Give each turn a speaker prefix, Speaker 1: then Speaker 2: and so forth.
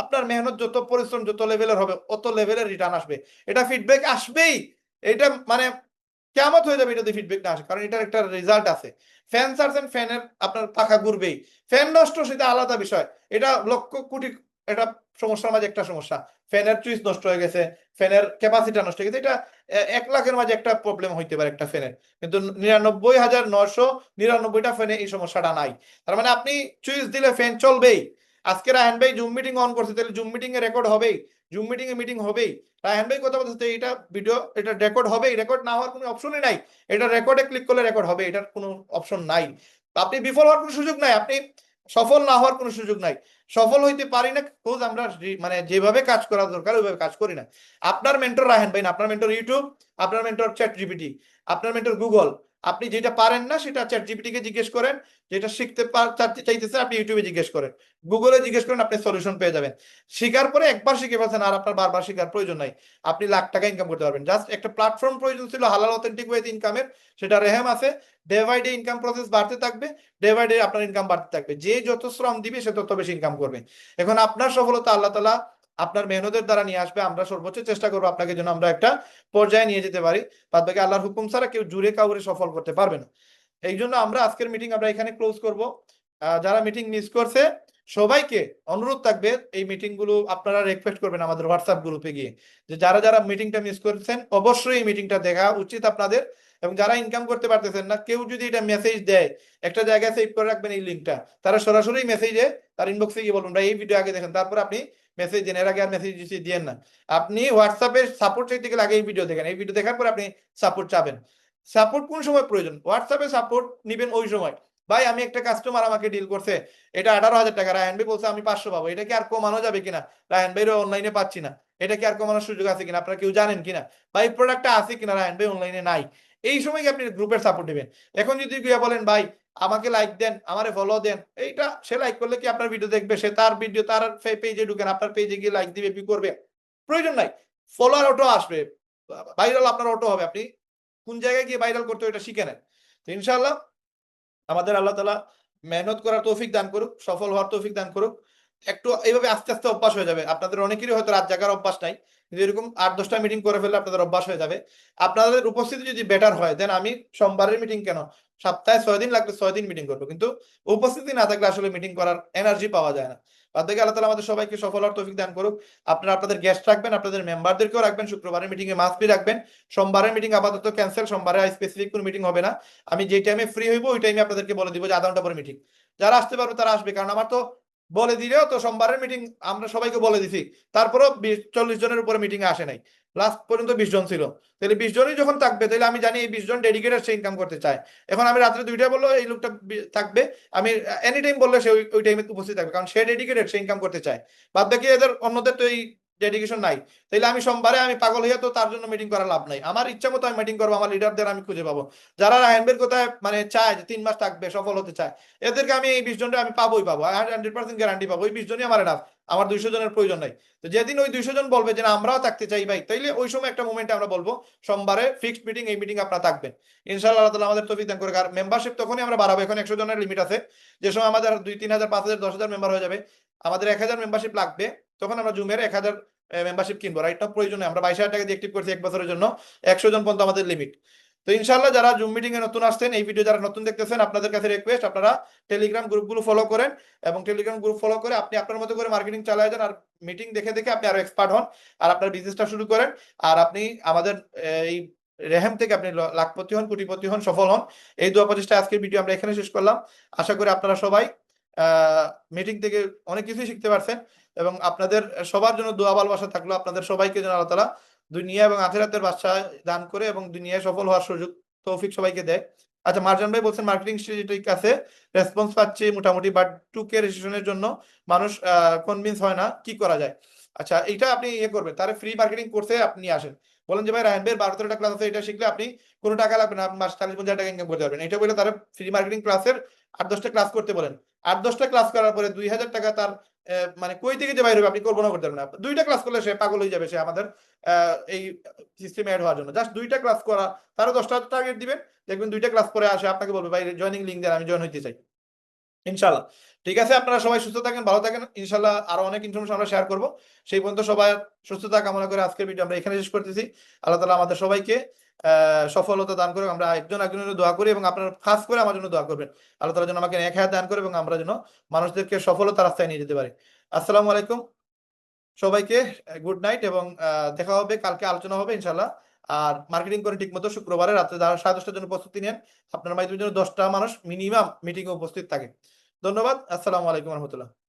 Speaker 1: আপনার মেহনত যত পরিশ্রম, যত লেভেলের হবে, অত লেভেলের রিটার্ন আসবে। এটা ফিডব্যাক আসবেই। এটা মানে কেমন হয়ে যাবে এটা যদি ফিডব্যাক না আসে, কারণ এটার একটা রেজাল্ট আছে। ফ্যান সার্জেন ফ্যানের আপনার পাখা ঘুরবেই। ফ্যান নষ্ট সেটা আলাদা বিষয়। এটা লক্ষ কোটি এটা সমস্যার মাঝে একটা সমস্যা। ফ্যানের সুইচ নষ্ট হয়ে গেছে ফ্যানের ক্যাপাসিটি নষ্ট হয়ে গেছে। এটা এক লাখের মাঝে একটা প্রবলেম হইতে পারে একটা ফ্যানের কিন্তু নিরানব্বই হাজার নশো নিরানব্বইটা ফ্যানে এই সমস্যাটা নাই। তার মানে আপনি সুইচ দিলে ফ্যান চলবেই। আজকে রায়হান ভাই জুম মিটিং অন করছে, তাহলে জুম মিটিং এ রেকর্ড হবেই জুম মিটিং এ মিটিং হবেই। রায়হান ভাই কথা বলতে এটা ভিডিও এটা রেকর্ড হবেই রেকর্ড না হওয়ার কোনো অপশনই নাই। এটা রেকর্ডে ক্লিক করলে রেকর্ড হবে, এটার কোনো অপশন নাই। আপনি বিফল হওয়ার কোনো সুযোগ নাই, আপনি সফল না হওয়ার কোনো সুযোগ নাই। সফল হইতে পারি না, খোঁজ আমরা মানে যেভাবে কাজ করা দরকার, ওইভাবে কাজ করি না। আপনার মেন্টর রাহেন ভাই আপনার মেন্টর ইউটিউব আপনার মেন্টর চ্যাট জিপিটি আপনার মেন্টর গুগল আপনি যেটা পারেন না, সেটা চ্যাট জিপিটি কে জিজ্ঞেস করেন, যেটা শিখতে চাইতেছেন আপনি ইউটিউবে জিজ্ঞেস করেন। গুগলে জিজ্ঞেস করেন, আপনি সলিউশন পেয়ে যাবেন। শিকার পরে একবার শিখে ফেলছেন, আর আপনার বারবার শিখার প্রয়োজন নাই। আপনি লাখ টাকা ইনকাম করতে পারবেন। জাস্ট একটা প্ল্যাটফর্ম প্রয়োজন ছিল, হালাল অথেন্টিক ওয়েতে ইনকামের সেটা রেহেম আছে। Day by day income process বাড়তে থাকবে ডে বাই ডে আপনার ইনকাম বাড়তে থাকবে। যে যত শ্রম দিবে, সে তত বেশি ইনকাম করবে। এখন আপনার সফলতা আল্লাহ তালা আপনার মেহনতের দ্বারা নিয়ে আসবে, আমরা সর্বোচ্চ চেষ্টা করব আপনাকে যেন আমরা একটা পর্যায়ে নিয়ে যেতে পারি। বাদ বাকি আল্লাহর হুকুম ছাড়া কেউ জুড়ে কাউরে সফল করতে পারবে না। এই জন্য আমরা আজকের মিটিং আমরা এখানে ক্লোজ করব। যারা মিটিং মিস করছে, সবাইকে অনুরোধ থাকবে এই মিটিংগুলো আপনারা রিকোয়েস্ট করবেন আমাদের হোয়াটসঅ্যাপ গ্রুপে গিয়ে। যে যারা যারা মিটিংটা মিস করছেন, অবশ্যই এই মিটিংটা দেখা উচিত আপনাদের। এবং যারা ইনকাম করতে পারতেছেন না, কেউ যদি এটা মেসেজ দেয়, একটা জায়গায় সেভ করে রাখবেন এই লিঙ্কটা তারা সরাসরি মেসেজে তার ইনবক্সে গিয়ে ভাই, এই ভিডিও আগে দেখেন। তারপর আপনি মেসেজ দিন এর আগে আর মেসেজ দিয়েন না। আপনি হোয়াটসঅ্যাপে সাপোর্ট চাইতে গেলে আগে এই ভিডিও দেখেন। এই ভিডিও দেখার পর আপনি সাপোর্ট চাবেন। সাপোর্ট কোন সময় প্রয়োজন? হোয়াটসঅ্যাপে সাপোর্ট নিবেন ওই সময়। ভাই, আমি একটা কাস্টমার আমাকে ডিল করছে। এটা আঠারো হাজার টাকা। রায়ন ভাই বলছে, আমি পাঁচশো পাবো। এটা কি আর কমানো যাবে কিনা? রায়ন ভাইরও অনলাইনে পাচ্ছি না। এটা কি আর কমানোর সুযোগ আছে কিনা? আপনারা কেউ জানেন কিনা? ভাই প্রোডাক্টটা আছে কিনা? রায়ন ভাই অনলাইনে নাই। এই সময় কি আপনি গ্রুপের সাপোর্ট দিবেন এখন যদি বলেন, ভাই আমাকে লাইক দেন, আমারে ফলো দেন। এইটা সে লাইক করলে কি আপনার ভিডিও দেখবে? সে তার ভিডিও তার পেজে ঢুকেন, আপনার পেজে গিয়ে লাইক দিবে কি করবে। প্রয়োজন নাই। ফলোয়ার অটো আসবে। ভাইরাল আপনার অটো হবে। আপনি কোন জায়গায় গিয়ে ভাইরাল করতে এটা শিখে নেন। তো ইনশাআল্লাহ আমাদের আল্লাহ তালা মেহনত করার তৌফিক দান করুক, সফল হওয়ার তৌফিক দান করুক। একটু এইভাবে আস্তে আস্তে অভ্যাস হয়ে যাবে। আপনাদের অনেকেরই হয়তো রাত জাগার অভ্যাস নাই, কিন্তু এরকম আট, দশটা মিটিং করে ফেললে আপনাদের অভ্যাস হয়ে যাবে। আপনাদের উপস্থিতি যদি বেটার হয় দেন আমি সোমবারের মিটিং কেন? সপ্তাহে ছয় দিন লাগলে ছয় দিন মিটিং করব, কিন্তু উপস্থিতি না থাকলে আসলে মিটিং করার এনার্জি পাওয়া যায় না। বাদ থেকে আল্লাহ তালা আমাদের সবাইকে সফল হওয়ার তৌফিক দান করুক। আপনারা আপনাদের গেস্ট রাখবেন, আপনাদের মেম্বারদেরকেও রাখবেন, শুক্রবারের মিটিং এ মাস্ট বি রাখবেন। সোমবারের মিটিং আপাতত ক্যান্সেল সোমবারে স্পেসিফিক কোনো মিটিং হবে না। আমি যে টাইমে ফ্রি হইব, ওই টাইমে আপনাদেরকে বলে দিব যে আধা ঘণ্টা পরে মিটিং যারা আসতে পারবে তারা আসবে, কারণ আমার তো বলে দিলেও তো সোমবারের মিটিং আমরা সবাইকে বলে দিছি। তারপরও বিশ, চল্লিশ জনের উপরে মিটিং আসে নাই। লাস্ট পর্যন্ত বিশ জন ছিল। তাহলে বিশ জনই যখন থাকবে, তাহলে আমি জানি এই বিশ জন ডেডিকেটেড সে ইনকাম করতে চায়। এখন আমি রাত্রে দুইটা বলল, এই লোকটা থাকবে। আমি এনি টাইম বললে সে ওই- টাইমে উপস্থিত থাকবে। কারণ সে ডেডিকেটেড সে ইনকাম করতে চায়। বাদ বাকি এদের অন্যদের তো এই ডেডিকেশন নাই। তাইলে আমি সোমবারে আমি পাগল হইয়া তো তার জন্য মিটিং করার লাভ নাই। আমার ইচ্ছা মতো আমি মিটিং করব, আমার লিডারদের আমি খুঁজে পাবো। যারা হ্যান্ডবের কোথায় মানে চায় যে তিন মাস থাকবে, সফল হতে চায়, এদেরকে আমি এই বিশ জনটা আমি পাবোই পাবো। হান্ড্রেড পার্সেন্ট গ্যারান্টি পাবো। ওই বিশ জনই আমার এনাফ আমার দুইশো জনের প্রয়োজন নাই। তো যেদিন ওই দুইশো জন বলবে যে আমরাও থাকতে চাই ভাই, তাইলে ওই সময় একটা মোমেন্টে আমরা বলব, সোমবারে ফিক্সড মিটিং এই মিটিং আপনারা থাকবেন। ইনশাআল্লাহ আল্লাহ তাআলা আমাদের তৌফিক দান করে আর মেম্বারশিপ তখনই আমরা বাড়াবো। এখন একশো জনের লিমিট আছে। যে সময় আমাদের দুই, তিন হাজার, পাঁচ হাজার, দশ হাজার মেম্বার হয়ে যাবে, আমাদের এক হাজার মেম্বারশিপ লাগবে, তখন আমরা জুমের এক হাজার মেম্বারশিপ কিনবো রাইট না প্রয়োজনে। আমরা বাইশ হাজার টাকা দিয়ে অ্যাক্টিভ করছি এক বছরের জন্য। একশো জন পর্যন্ত আমাদের লিমিট তো ইনশাল্লাহ যারা জুম মিটিং এ নতুন আসছেন, এই ভিডিও যারা নতুন দেখতেছেন, আপনাদের কাছে রিকোয়েস্ট আপনারা টেলিগ্রাম গ্রুপগুলো ফলো করেন এবং টেলিগ্রাম গ্রুপ ফলো করে আপনি আপনার মতো করে মার্কেটিং চালায় যান আর মিটিং দেখে দেখে আপনি আরও এক্সপার্ট হন আর আপনার বিজনেসটা শুরু করেন আর আপনি আমাদের এই রেহেম থেকে আপনি লাখপতি হন, কোটিপতি হন, সফল হন। এই দু পঁচিশটা আজকের ভিডিও আমরা এখানে শেষ করলাম। আশা করি আপনারা সবাই মিটিং থেকে অনেক কিছুই শিখতে পারছেন এবং আপনাদের সবার জন্য দোয়া ভালোবাসা থাকল। আপনাদের সবাইকে যেন আল্লাহ তালা দুনিয়া এবং আখেরাতের বাচ্চা দান করে এবং দুনিয়ায় সফল হওয়ার সুযোগ, তৌফিক সবাইকে দেয়। আচ্ছা মার্জান ভাই বলছেন মার্কেটিং স্ট্র্যাটেজির কাছে রেসপন্স পাচ্ছি মোটামুটি বাট টু কে রেজিস্ট্রেশনের জন্য মানুষ কনভিন্স হয় না, কি করা যায়? আচ্ছা এটা আপনি ইয়ে করবেন তার ফ্রি মার্কেটিং কোর্সে আপনি আসেন। বলেন যে, ভাই রায়ন ভাইয়ের বারো তেরোটা ক্লাস আছে, এটা শিখলে আপনি কোনো টাকা লাগবে না, আপনি মাসে পঞ্চাশ টাকা ইনকাম করতে পারবেন। এটা বলে তারা ফ্রি মার্কেটিং ক্লাসের আট দশটা ক্লাস করতে বলেন। আট দশটা ক্লাস করার পরে দুই হাজার টাকা তার মানে কই থেকে যে বাইরে হবে আপনি কল্পনা করতে পারবেন না। দুইটা ক্লাস করলে সে পাগল হয়ে যাবে, সে আমাদের এই সিস্টেমে অ্যাড হওয়ার জন্য। জাস্ট দুইটা ক্লাস করা, তারও দশটা টার্গেট দিবেন, দেখবেন দুইটা ক্লাস পরে আসে, আপনাকে বলবে, ভাই জয়েনিং লিঙ্ক দেন, আমি জয়েন হইতে চাই। ইনশাল্লাহ ঠিক আছে, আপনারা সবাই সুস্থ থাকেন, ভালো থাকেন। ইনশাল্লাহ আরও অনেক ইনফরমেশন আমরা শেয়ার করব। সেই পর্যন্ত সবাই সুস্থতা কামনা করে আজকের ভিডিও আমরা এখানে শেষ করতেছি। আল্লাহ তালা আমাদের সবাইকে সফলতা দান করে আমরা একজন একজনের দোয়া করি এবং আপনারা খাস করে আমার জন্য দোয়া করবেন। আল্লাহ তালা যেন আমাকে এক হাত দান করে এবং আমরা যেন মানুষদেরকে সফলতা রাস্তায় নিয়ে যেতে পারি। আসসালামু আলাইকুম। সবাইকে গুড নাইট এবং দেখা হবে, কালকে আলোচনা হবে ইনশাল্লাহ আর মার্কেটিং করে ঠিক মতো শুক্রবারে রাত্রে সাড়ে দশটার জন্য প্রস্তুতি নেন। আপনার মাধ্যমে জন্য দশটা মানুষ মিনিমাম মিটিং এ উপস্থিত থাকে। ধন্যবাদ। আসসালামু আলাইকুম রহমতুল্লাহ।